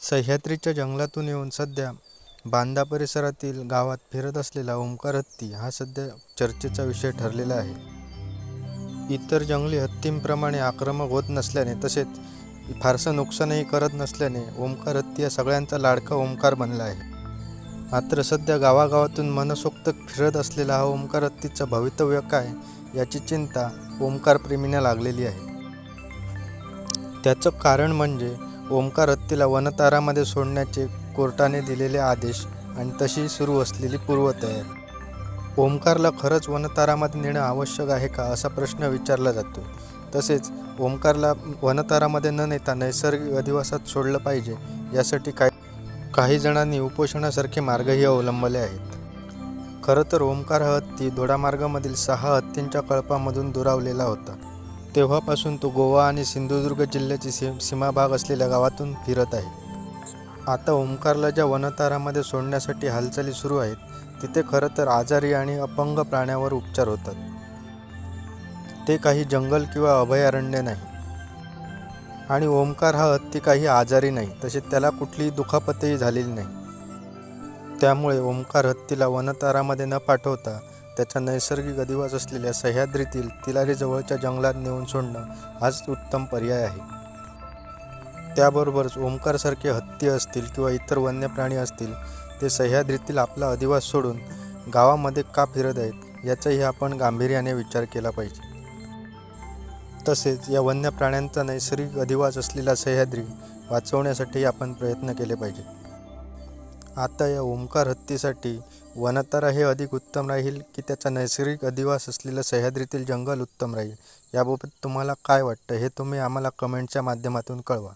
सह्याद्रीच्या जंगलातून येऊन सध्या बांदा परिसरातील गावात फिरत असलेला ओंकार हत्ती हा सध्या चर्चेचा विषय ठरलेला आहे. इतर जंगली हत्तींप्रमाणे आक्रमक होत नसल्याने तसेच फारसं नुकसानही करत नसल्याने ओंकार हत्ती हा सगळ्यांचा लाडका ओंकार बनला आहे. मात्र सध्या गावागावातून मनसोक्त फिरत असलेला हा ओंकार हत्तीचं भवितव्य काय याची चिंता ओंकारप्रेमींना लागलेली आहे. त्याचं कारण म्हणजे ओमकार हत्तीला वनतारामध्ये सोडण्याचे कोर्टाने दिलेले आदेश आणि तशी सुरू असलेली पूर्वतयारी. ओंकारला खरंच वनतारामध्ये नेणं आवश्यक आहे का असा प्रश्न विचारला जातो तसेच ओमकारला वनतारामध्ये न नेता नैसर्गिक अधिवासात सोडलं पाहिजे यासाठी काही काही जणांनी उपोषणासारखे मार्गही अवलंबले आहेत. खरं तर ओंकार हा हत्ती दोडामार्गामधील सहा हत्तींच्या कळपामधून दुरावलेला होता. तेव्हापासून तो गोवा आणि सिंधुदुर्ग जिल्ह्याची सी सीमाभाग असलेल्या गावातून फिरत आहे. आता ओंकारला ज्या वनतारामध्ये सोडण्यासाठी हालचाली सुरू आहेत तिथे खरं तर आजारी आणि अपंग प्राण्यावर उपचार होतात. ते काही जंगल किंवा अभयारण्य नाही. आणि ओंकार हा हत्ती काही आजारी नाही तसेच त्याला कुठलीही दुखापतही झालेली नाही. त्यामुळे ओंकार हत्तीला वनतारामध्ये न पाठवता त्याचा नैसर्गिक अधिवास असलेल्या सह्याद्रीतील तिलारीजवळच्या जंगलात नेऊन सोडणं हाच उत्तम पर्याय आहे. त्याबरोबरच ओंकारसारखे हत्ती असतील किंवा इतर वन्य प्राणी असतील ते सह्याद्रीतील आपला अधिवास सोडून गावामध्ये का फिरत आहेत याचाही आपण गांभीर्याने विचार केला पाहिजे. तसेच या वन्य प्राण्यांचा नैसर्गिक अधिवास असलेला सह्याद्री वाचवण्यासाठी आपण प्रयत्न केले पाहिजे आता या ओंकार हत्तीसाठी वनतारा हे अधिक उत्तम राहील की त्याचा नैसर्गिक अधिवास असलेलं सह्याद्रीतील जंगल उत्तम राहील? याबाबत तुम्हाला काय वाटतं हे तुम्ही आम्हाला कमेंटच्या माध्यमातून कळवा.